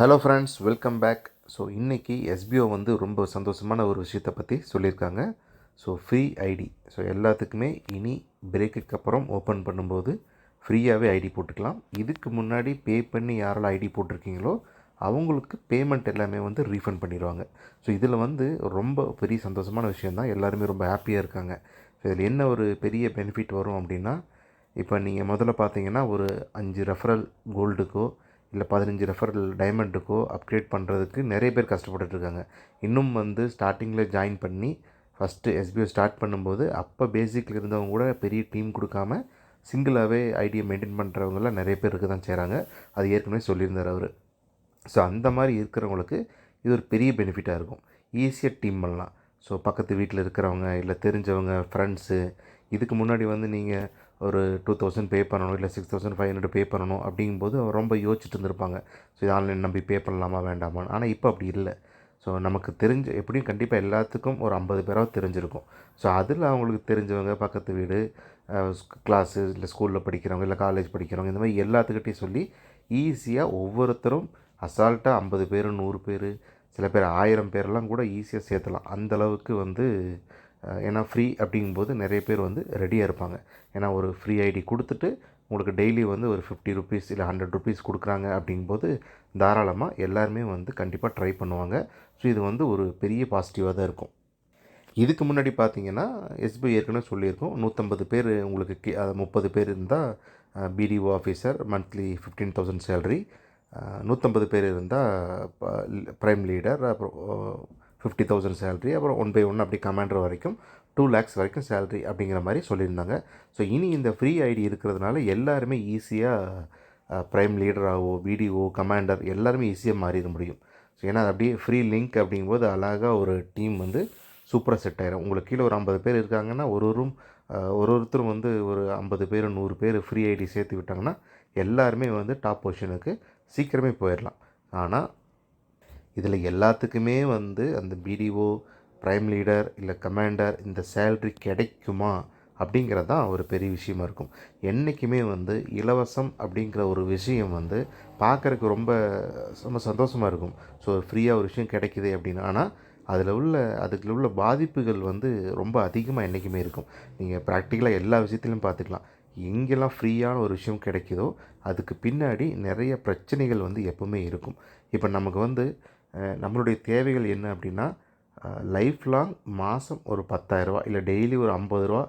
Hello friends welcome back so இன்றைக்கி SPO வந்து ரொம்ப சந்தோஷமான ஒரு விஷயத்தை பற்றி சொல்லியிருக்காங்க. ஸோ ஃப்ரீ ஐடி ஸோ எல்லாத்துக்குமே இனி பிரேக்குக்கு அப்புறம் ஓப்பன் பண்ணும்போது ஃப்ரீயாகவே ஐடி போட்டுக்கலாம். இதுக்கு முன்னாடி பே பண்ணி யாரெல்லாம் ஐடி போட்டிருக்கீங்களோ அவங்களுக்கு பேமெண்ட் எல்லாமே வந்து ரீஃபண்ட் பண்ணிடுவாங்க. ஸோ இதில் வந்து ரொம்ப பெரிய சந்தோஷமான விஷயம் தான் எல்லாருமே ரொம்ப ஹாப்பியாக இருக்காங்க. ஸோ இதில் என்ன ஒரு பெரிய பெனிஃபிட் வரும் அப்படின்னா இப்போ நீங்கள் முதல்ல பார்த்தீங்கன்னா ஒரு அஞ்சு ரெஃபரல் கோல்டுக்கோ இல்லை பதினஞ்சு ரெஃபரல் டைமண்டுக்கோ அப்கிரேட் பண்ணுறதுக்கு நிறைய பேர் கஷ்டப்பட்டுட்டு இருக்காங்க இன்னும் வந்து ஸ்டார்டிங்கில் ஜாயின் பண்ணி ஃபஸ்ட்டு எஸ்பிஓ ஸ்டார்ட் பண்ணும்போது அப்போ பேசிக்கில் இருந்தவங்க கூட பெரிய டீம் கொடுக்காம சிங்கிளாகவே ஐடியை மெயின்டைன் பண்ணுறவங்களாம் நிறைய பேர் இருக்க தான் செய்கிறாங்க அது ஏற்கனவே சொல்லியிருந்தார் அவர். ஸோ அந்த மாதிரி இருக்கிறவங்களுக்கு இது ஒரு பெரிய பெனிஃபிட்டாக இருக்கும். ஈஸியாக டீம் பண்ணலாம் ஸோ பக்கத்து வீட்டில் இருக்கிறவங்க இல்லை தெரிஞ்சவங்க ஃப்ரெண்ட்ஸு இதுக்கு முன்னாடி வந்து நீங்கள் ஒரு டூ தௌசண்ட் பே பண்ணணும் இல்லை six thousand five hundred pay பண்ணணும் அப்படிங்கும்போது ரொம்ப யோசிச்சுட்டு இருந்திருப்பாங்க. ஸோ இது ஆன்லைன் நம்பி பே பண்ணலாமா வேண்டாமான்னு. ஆனால் இப்போ அப்படி இல்லை. ஸோ நமக்கு தெரிஞ்ச எப்படியும் கண்டிப்பாக எல்லாத்துக்கும் ஒரு ஐம்பது பேராவது தெரிஞ்சிருக்கும். ஸோ அதில் அவங்களுக்கு தெரிஞ்சவங்க பக்கத்து வீடு கிளாஸு இல்லை ஸ்கூலில் படிக்கிறவங்க இல்லை காலேஜ் படிக்கிறவங்க இந்த மாதிரி எல்லாத்துக்கிட்டையும் சொல்லி ஈஸியாக ஒவ்வொருத்தரும் அசால்ட்டாக ஐம்பது பேர் நூறு பேர் சில பேர் ஆயிரம் பேரெல்லாம் கூட ஈஸியாக சேர்த்தலாம். அந்த அளவுக்கு வந்து ஏன்னா ஃப்ரீ அப்படிங்கும்போது நிறைய பேர் வந்து ரெடியாக இருப்பாங்க. ஏன்னா ஒரு ஃப்ரீ ஐடி கொடுத்துட்டு உங்களுக்கு டெய்லி வந்து ஒரு ஃபிஃப்டி ருபீஸ் இல்லை ஹண்ட்ரட் ருபீஸ் கொடுக்குறாங்க அப்படிங்கும்போது தாராளமாக எல்லாருமே வந்து கண்டிப்பாக ட்ரை பண்ணுவாங்க. ஸோ இது வந்து ஒரு பெரிய பாசிட்டிவாக தான் இருக்கும். இதுக்கு முன்னாடி பார்த்தீங்கன்னா எஸ்பிஐ ஏற்கனவே சொல்லியிருக்கோம். நூற்றம்பது பேர் உங்களுக்கு கி முப்பது பேர் இருந்தால் PDO officer monthly fifteen thousand salary நூற்றம்பது பேர் இருந்தால் ப்ரைம் லீடர் அப்புறம் ஃபிஃப்டி தௌசண்ட் சேலரி அப்புறம் ஒன் பை ஒன் அப்படி கமாண்டர் வரைக்கும் டூ லேக்ஸ் வரைக்கும் சேலரி அப்படிங்கிற மாதிரி சொல்லியிருந்தாங்க. ஸோ இனி இந்த ஃப்ரீ ஐடி இருக்கிறதுனால எல்லாருமே ஈஸியாக ப்ரைம் லீடராகவோ பிடிஓ கமாண்டர் எல்லாருமே ஈஸியாக மாறிட முடியும். ஸோ ஏன்னா அது அப்படியே ஃப்ரீ லிங்க் அப்படிங்கும்போது அழகாக ஒரு டீம் வந்து சூப்பராக செட் ஆயிரும். உங்களுக்கு கீழே ஒரு ஐம்பது பேர் இருக்காங்கன்னா ஒரு ஒரும் ஒரு ஒருத்தரும் வந்து ஒரு ஐம்பது பேர் நூறு பேர் ஃப்ரீ ஐடி சேர்த்து விட்டாங்கன்னா எல்லாருமே வந்து டாப் பொசிஷனுக்கு சீக்கிரமே போயிடலாம். ஆனால் இதில் எல்லாத்துக்குமே வந்து அந்த பிடிஓ ப்ரைம் லீடர் இல்லை கமாண்டர் இந்த சேல்ரி கிடைக்குமா அப்படிங்கிறது தான் ஒரு பெரிய விஷயமா இருக்கும். என்றைக்குமே வந்து இலவசம் அப்படிங்கிற ஒரு விஷயம் வந்து பார்க்குறக்கு ரொம்ப ரொம்ப சந்தோஷமாக இருக்கும். ஸோ ஃப்ரீயாக ஒரு விஷயம் கிடைக்குது அப்படின்னு. ஆனால் அதில் உள்ள அதுக்குள்ள உள்ள பாதிப்புகள் வந்து ரொம்ப அதிகமாக என்றைக்குமே இருக்கும். நீங்கள் ப்ராக்டிக்கலாக எல்லா விஷயத்துலையும் பார்த்துக்கலாம். எங்கெல்லாம் ஃப்ரீயான ஒரு விஷயம் கிடைக்குதோ அதுக்கு பின்னாடி நிறைய பிரச்சனைகள் வந்து எப்பவுமே இருக்கும். இப்போ நமக்கு வந்து நம்மளுடைய தேவைகள் என்ன அப்படின்னா லைஃப் லாங் மாதம் ஒரு பத்தாயிரரூவா இல்லை டெய்லி ஒரு ஐம்பது ரூபா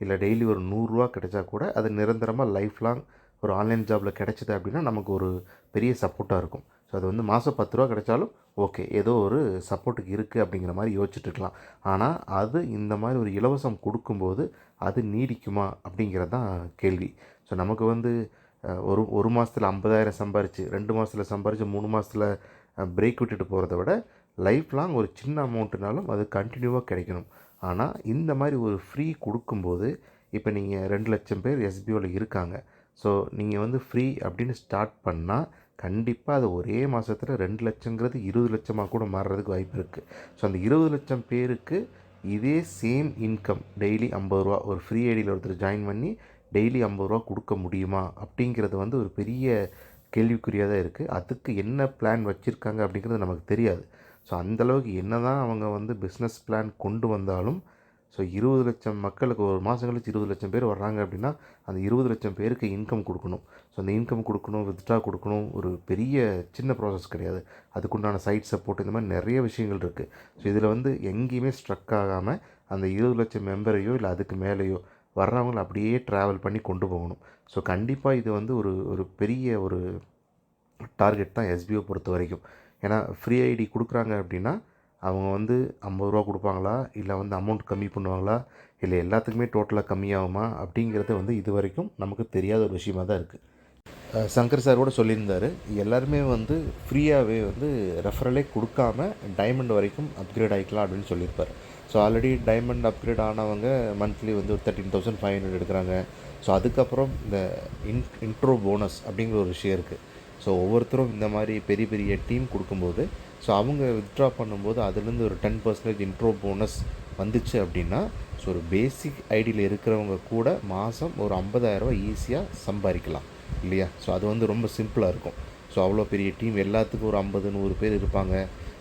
இல்லை டெய்லி ஒரு நூறுரூவா கிடைச்சா கூட அது நிரந்தரமாக லைஃப் லாங் ஒரு ஆன்லைன் ஜாபில் கிடைச்சிது அப்படின்னா நமக்கு ஒரு பெரிய சப்போர்ட்டாக இருக்கும். ஸோ அது வந்து மாதம் பத்து ரூபா கிடைச்சாலும் ஓகே ஏதோ ஒரு சப்போர்ட்டுக்கு இருக்குது அப்படிங்கிற மாதிரி யோசிச்சுட்ருக்கலாம் ஆனால் அது இந்த மாதிரி ஒரு இலவசம் கொடுக்கும்போது அது நீடிக்குமா அப்படிங்கிறது தான் கேள்வி. ஸோ நமக்கு வந்து ஒரு ஒரு மாதத்தில் ஐம்பதாயிரம் சம்பாரிச்சு ரெண்டு மாதத்தில் சம்பாரித்து மூணு மாதத்தில் பிரேக் விட்டுட்டு போகிறத விட லைஃப் லாங் ஒரு சின்ன அமௌண்ட்டுனாலும் அது கண்டினியூவாக கிடைக்கணும். ஆனால் இந்த மாதிரி ஒரு ஃப்ரீ கொடுக்கும்போது இப்போ நீங்கள் ரெண்டு லட்சம் பேர் எஸ்பிஓவில் இருக்காங்க. ஸோ நீங்கள் வந்து ஃப்ரீ அப்படின்னு ஸ்டார்ட் பண்ணால் கண்டிப்பாக அது ஒரே மாதத்தில் ரெண்டு லட்சங்கிறது இருபது லட்சமாக கூட மாறுறதுக்கு வாய்ப்பு இருக்குது ஸோ அந்த இருபது லட்சம் பேருக்கு இதே சேம் இன்கம் டெய்லி ஐம்பது ரூபா ஒரு ஃப்ரீ ஐடியில் ஒருத்தர் ஜாயின் பண்ணி டெய்லி ஐம்பது ரூபா கொடுக்க முடியுமா? அப்படிங்கிறது வந்து ஒரு பெரிய கேள்விக்குறியாக தான் இருக்குது அதுக்கு என்ன பிளான் வச்சுருக்காங்க அப்படிங்கிறது நமக்கு தெரியாது. ஸோ அந்தளவுக்கு என்ன தான் அவங்க வந்து பிஸ்னஸ் பிளான் கொண்டு வந்தாலும் ஸோ இருபது லட்சம் மக்களுக்கு ஒரு மாதம் கழிச்சு இருபது லட்சம் பேர் வர்றாங்க அப்படின்னா அந்த இருபது லட்சம் பேருக்கு இன்கம் கொடுக்கணும். ஸோ அந்த இன்கம் கொடுக்கணும் வித்ட்ரா கொடுக்கணும் ஒரு பெரிய சின்ன ப்ராசஸ் கிடையாது. அதுக்குண்டான சைட் சப்போர்ட் இந்த மாதிரி நிறைய விஷயங்கள் இருக்குது ஸோ இதில் வந்து எங்கேயுமே ஸ்ட்ரக் ஆகாமல் அந்த இருபது லட்சம் மெம்பரையோ இல்லை அதுக்கு மேலேயோ வர்றவங்களை அப்படியே ட்ராவல் பண்ணி கொண்டு போகணும். ஸோ கண்டிப்பாக இது வந்து ஒரு ஒரு பெரிய ஒரு டார்கெட் தான் எஸ்பிஓ பொறுத்த வரைக்கும். ஏன்னா ஃப்ரீ ஐடி கொடுக்குறாங்க அப்படின்னா அவங்க வந்து ஐம்பது ரூபா கொடுப்பாங்களா? இல்லை வந்து அமௌண்ட் கம்மி பண்ணுவாங்களா? இல்லை எல்லாத்துக்குமே டோட்டலாக கம்மியாகுமா? அப்படிங்கிறது வந்து இது வரைக்கும் நமக்கு தெரியாத ஒரு விஷயமா தான் இருக்குது சங்கர் சார் கூட சொல்லியிருந்தார் எல்லாருமே வந்து ஃப்ரீயாகவே வந்து ரெஃபரலே கொடுக்காம டைமண்ட் வரைக்கும் அப்கிரேட் ஆகிக்கலாம் அப்படின்னு சொல்லியிருப்பார். ஸோ ஆல்ரெடி டைமண்ட் அப்கிரேட் ஆனவங்க மந்த்லி வந்து ஒரு தேர்ட்டின் தௌசண்ட் ஃபைவ் ஹண்ட்ரட் எடுக்கிறாங்க. ஸோ அதுக்கப்புறம் இந்த இன் இன்ட்ரோ போனஸ் அப்படிங்கிற ஒரு விஷயம் இருக்குது ஸோ ஒவ்வொருத்தரும் இந்த மாதிரி பெரிய பெரிய டீம் கொடுக்கும்போது ஸோ அவங்க வித்ட்ரா பண்ணும்போது அதுலேருந்து ஒரு டென் பர்சன்டேஜ் இன்ட்ரோ போனஸ் வந்துச்சு அப்படின்னா ஸோ ஒரு பேசிக் ஐடியில் இருக்கிறவங்க கூட மாதம் ஒரு ஐம்பதாயிரரூவா ஈஸியாக சம்பாதிக்கலாம். இல்லையா? ஸோ அது வந்து ரொம்ப சிம்பிளாக இருக்கும். ஸோ அவ்வளோ பெரிய டீம் எல்லாத்துக்கும் ஒரு ஐம்பது நூறு பேர் இருப்பாங்க.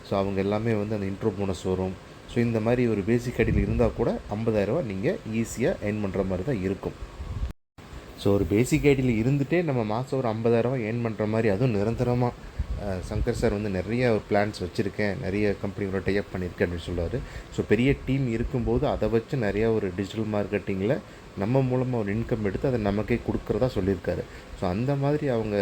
ஸோ அவங்க எல்லாமே வந்து அந்த இன்ட்ரோ போனஸ் வரும். ஸோ இந்த மாதிரி ஒரு பேசிக் ஐடியில் இருந்தால் கூட ஐம்பதாயிரரூவா நீங்கள் ஈஸியாக ஏர்ன் பண்ணுற மாதிரி தான் இருக்கும். ஸோ ஒரு பேசிக் ஐடியில் இருந்துகிட்டே நம்ம மாதம் ஒரு ஐம்பதாயிரரூவா ஏர்ன் பண்ணுற மாதிரி அதுவும் நிரந்தரமாக சங்கர் சார் வந்து நிறைய பிளான்ஸ் வச்சுருக்கேன். நிறைய கம்பெனிகளோட டைப் பண்ணியிருக்கேன் அப்படின்னு சொல்லுவார் ஸோ பெரிய டீம் இருக்கும்போது அதை வச்சு நிறையா ஒரு டிஜிட்டல் மார்க்கெட்டிங்கில் நம்ம மூலமாக ஒரு இன்கம் எடுத்து அதை நமக்கே கொடுக்குறதா சொல்லியிருக்காரு. ஸோ அந்த மாதிரி அவங்க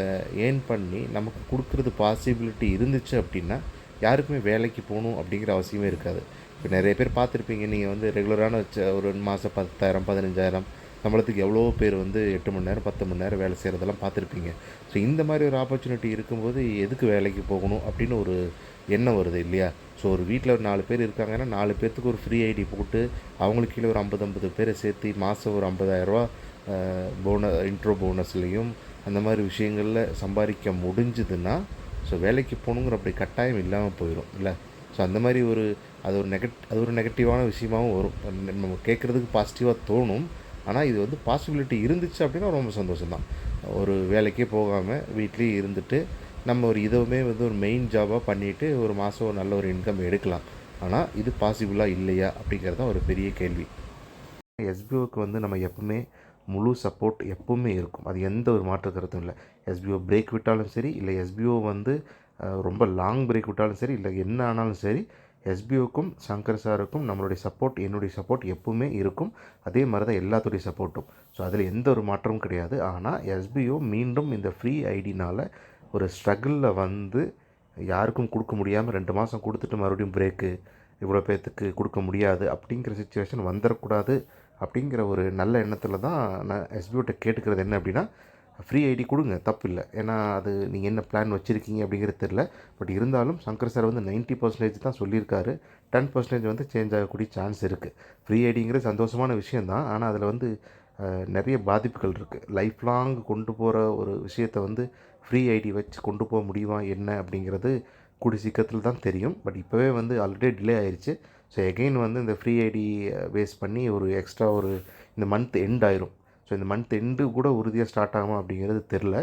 ஏர்ன் பண்ணி நமக்கு கொடுக்குறது பாசிபிலிட்டி இருந்துச்சு அப்படின்னா யாருக்குமே வேலைக்கு போகணும் அப்படிங்கிற அவசியமே இருக்காது. இப்போ நிறைய பேர் பார்த்துருப்பீங்க நீங்கள் வந்து ரெகுலரான ஒரு மாதம் பத்தாயிரம் பதினஞ்சாயிரம் சம்பளத்துக்கு எவ்வளோ பேர் வந்து எட்டு மணி நேரம் பத்து மணி நேரம் வேலை செய்கிறதெல்லாம் பார்த்துருப்பீங்க. ஸோ இந்த மாதிரி ஒரு ஆப்பர்ச்சுனிட்டி இருக்கும்போது எதுக்கு வேலைக்கு போகணும் அப்படின்னு ஒரு எண்ணம் வருது இல்லையா? ஸோ ஒரு வீட்டில் ஒரு நாலு பேர் இருக்காங்கன்னா நாலு பேர்த்துக்கு ஒரு ஃப்ரீ ஐடி போட்டு அவங்களுக்கு கீழே ஒரு ஐம்பது ஐம்பது பேரை சேர்த்து மாதம் ஒரு ஐம்பதாயிரரூவா போன இன்ட்ரோ போனஸ்லேயும் அந்த மாதிரி விஷயங்களில் சம்பாதிக்க முடிஞ்சுதுன்னா ஸோ வேலைக்கு போகணுங்கிற அப்படி கட்டாயம் இல்லாமல் போயிடும் இல்லை? ஸோ அந்த மாதிரி ஒரு அது ஒரு நெகட் அது ஒரு நெகட்டிவான விஷயமாகவும் வரும். நம்ம கேட்குறதுக்கு பாசிட்டிவாக தோணும். ஆனால் இது வந்து பாசிபிலிட்டி இருந்துச்சு அப்படின்னா ரொம்ப சந்தோஷம் தான் ஒரு வேலைக்கே போகாமல் வீட்லேயே இருந்துட்டு நம்ம ஒரு இதுவுமே வந்து ஒரு மெயின் ஜாபாக பண்ணிவிட்டு ஒரு மாதம் ஒரு நல்ல ஒரு இன்கம் எடுக்கலாம். ஆனால் இது பாசிபிளாக இல்லையா? அப்படிங்கிறது தான் ஒரு பெரிய கேள்வி. எஸ்பிஓக்கு வந்து நம்ம எப்பவுமே முழு சப்போர்ட் எப்பவுமே இருக்கும். அது எந்த ஒரு மாற்று கருத்தும் இல்லை. எஸ்பிஓ பிரேக் விட்டாலும் சரி இல்லை எஸ்பிஓ வந்து ரொம்ப லாங் பிரேக் விட்டாலும் சரி இல்லை என்ன ஆனாலும் சரி எஸ்பிஓக்கும் சங்கர் சாருக்கும் நம்மளுடைய சப்போர்ட் என்னுடைய சப்போர்ட் எப்பவுமே இருக்கும். அதே மாதிரி தான் எல்லாத்துடைய சப்போர்ட்டும் ஸோ அதில் எந்த ஒரு மாற்றமும் கிடையாது. ஆனால் எஸ்பிஓ மீண்டும் இந்த ஃப்ரீ ஐடினால் ஒரு ஸ்ட்ரகிளில் வந்து யாருக்கும் கொடுக்க முடியாமல் ரெண்டு மாதம் கொடுத்துட்டு மறுபடியும் பிரேக்கு இவ்வளோ பேர்த்துக்கு கொடுக்க முடியாது அப்படிங்கிற சுச்சுவேஷன் வந்துடக்கூடாது அப்படிங்கிற ஒரு நல்ல எண்ணத்தில் தான் நான் எஸ்பிஓட்ட கேட்டுக்கிறது என்ன அப்படின்னா ஃப்ரீ ஐடி கொடுங்க தப்பு இல்லை ஏன்னா அது நீங்கள் என்ன பிளான் வச்சுருக்கீங்க அப்படிங்கிறது தெரில பட் இருந்தாலும் சங்கர் சார் வந்து 90% பர்சன்டேஜ் தான் சொல்லியிருக்காரு. டென் பர்சன்டேஜ் வந்து சேஞ்ச் ஆகக்கூடிய சான்ஸ் இருக்குது ஃப்ரீ ஐடிங்கிறது சந்தோஷமான விஷயந்தான் ஆனால் அதில் வந்து நிறைய பாதிப்புகள் இருக்குது லைஃப் லாங் கொண்டு போகிற ஒரு விஷயத்தை வந்து ஃப்ரீ ஐடி வச்சு கொண்டு போக முடியுமா என்ன அப்படிங்கிறது கூடி சீக்கிரத்தில் தான் தெரியும். பட் இப்போவே வந்து ஆல்ரெடி டிலே ஆயிடுச்சு ஸோ எகெயின் வந்து இந்த ஃப்ரீ ஐடி பேஸ் பண்ணி ஒரு எக்ஸ்ட்ரா ஒரு இந்த மந்த் எண்ட் ஆயிரும். ஸோ இந்த மந்த் எண்டு கூட உறுதியாக ஸ்டார்ட் ஆகும் அப்படிங்கிறது தெரில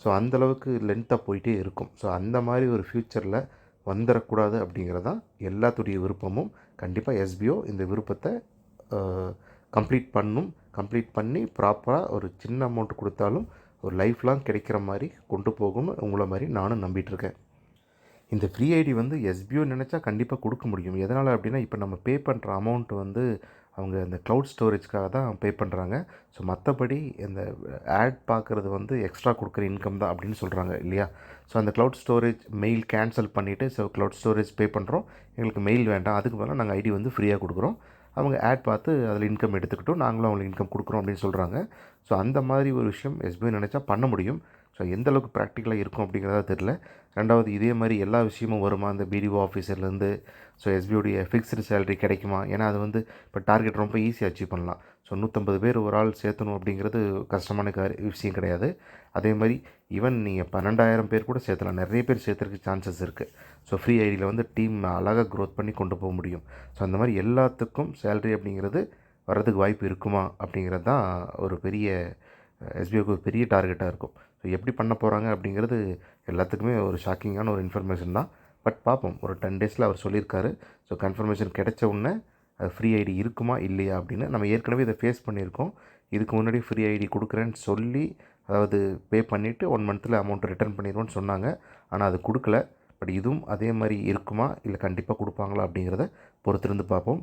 ஸோ அந்தளவுக்கு லென்த்தாக போயிட்டே இருக்கும். ஸோ அந்த மாதிரி ஒரு ஃப்யூச்சரில் வந்துடக்கூடாது அப்படிங்கிறது தான் எல்லாத்துடைய விருப்பமும். கண்டிப்பாக எஸ்பிஓ இந்த விருப்பத்தை கம்ப்ளீட் பண்ணும். கம்ப்ளீட் பண்ணி ப்ராப்பராக ஒரு சின்ன அமௌண்ட் கொடுத்தாலும் ஒரு லைஃப் லாங் கிடைக்கிற மாதிரி கொண்டு போகும்னு உங்களை மாதிரி நானும் நம்பிகிட்ருக்கேன் இருக்கேன். இந்த ஃப்ரீ ஐடி வந்து எஸ்பிஓ நினச்சா கண்டிப்பாக கொடுக்க முடியும். எதனால் அப்படின்னா இப்போ நம்ம பே பண்ணுற அமௌண்ட் வந்து அவங்க இந்த க்ளவுட் ஸ்டோரேஜ்க்காக தான் பே பண்ணுறாங்க ஸோ மற்றபடி இந்த ஆட் பார்க்குறது வந்து எக்ஸ்ட்ரா கொடுக்குற இன்கம் தான் அப்படின்னு சொல்கிறாங்க இல்லையா? ஸோ அந்த க்ளவுட் ஸ்டோரேஜ் மெயில் கேன்சல் பண்ணிவிட்டு ஸோ க்ளவுட் ஸ்டோரேஜ் பே பண்ணுறோம் எங்களுக்கு மெயில் வேண்டாம். அதுக்கு பதிலாக நாங்கள் ஐடி வந்து ஃப்ரீயாக கொடுக்குறோம். அவங்க ஆட் பார்த்து அதில் இன்கம் எடுத்துக்கிட்டோம் நாங்களும் அவங்களுக்கு இன்கம் கொடுக்குறோம் அப்படின்னு சொல்கிறாங்க ஸோ அந்த மாதிரி ஒரு விஷயம் எஸ்பிஐ நினச்சா பண்ண முடியும். ஸோ எந்த அளவுக்கு ப்ராக்டிக்கலாக இருக்கும் அப்படிங்கிறதா தெரில ரெண்டாவது இதே மாதிரி எல்லா விஷயமும் வருமா? இந்த பிடிஓ ஆஃபீஸர்லேருந்து ஸோ எஸ்பிஓடைய ஃபிக்ஸ்டு சேலரி கிடைக்குமா? ஏன்னா அது வந்து இப்போ டார்கெட் ரொம்ப ஈஸியாக அச்சீவ் பண்ணலாம். ஸோ நூற்றம்பது பேர் ஒரு ஆள் சேர்த்தணும் அப்படிங்கிறது கஷ்டமான காரி விஷயம் கிடையாது. அதே மாதிரி ஈவன் நீங்கள் பன்னெண்டாயிரம் பேர் கூட சேர்த்தலாம். நிறைய பேர் சேர்த்துறதுக்கு சான்சஸ் இருக்குது ஸோ ஃப்ரீ ஐடியில் வந்து டீம் அழகாக க்ரோத் பண்ணி கொண்டு போக முடியும். ஸோ அந்த மாதிரி எல்லாத்துக்கும் சேலரி அப்படிங்கிறது வர்றதுக்கு வாய்ப்பு இருக்குமா? அப்படிங்கிறது தான் ஒரு பெரிய எஸ்பிஓக்கு ஒரு பெரிய டார்கெட்டாக இருக்கும். எப்படி பண்ண போகிறாங்க அப்படிங்கிறது எல்லாத்துக்குமே ஒரு ஷாக்கிங்கான ஒரு இன்ஃபர்மேஷன் தான். பட் பார்ப்போம். ஒரு டென் டேஸில் அவர் சொல்லியிருக்காரு. ஸோ கன்ஃபர்மேஷன் கிடைச்ச உடனே அது ஃப்ரீ ஐடி இருக்குமா இல்லையா அப்படின்னு நம்ம ஏற்கனவே இதை ஃபேஸ் பண்ணியிருக்கோம். இதுக்கு முன்னாடி ஃப்ரீ ஐடி கொடுக்குறேன்னு சொல்லி அதாவது பே பண்ணிவிட்டு ஒன் மந்த்தில் அமௌண்ட் ரிட்டர்ன் பண்ணிடுவோன்னு சொன்னாங்க. ஆனால் அது கொடுக்கல. பட் இதுவும் அதே மாதிரி இருக்குமா? இல்லை கண்டிப்பாக கொடுப்பாங்களா அப்படிங்கிறத பொறுத்திருந்து பார்ப்போம்.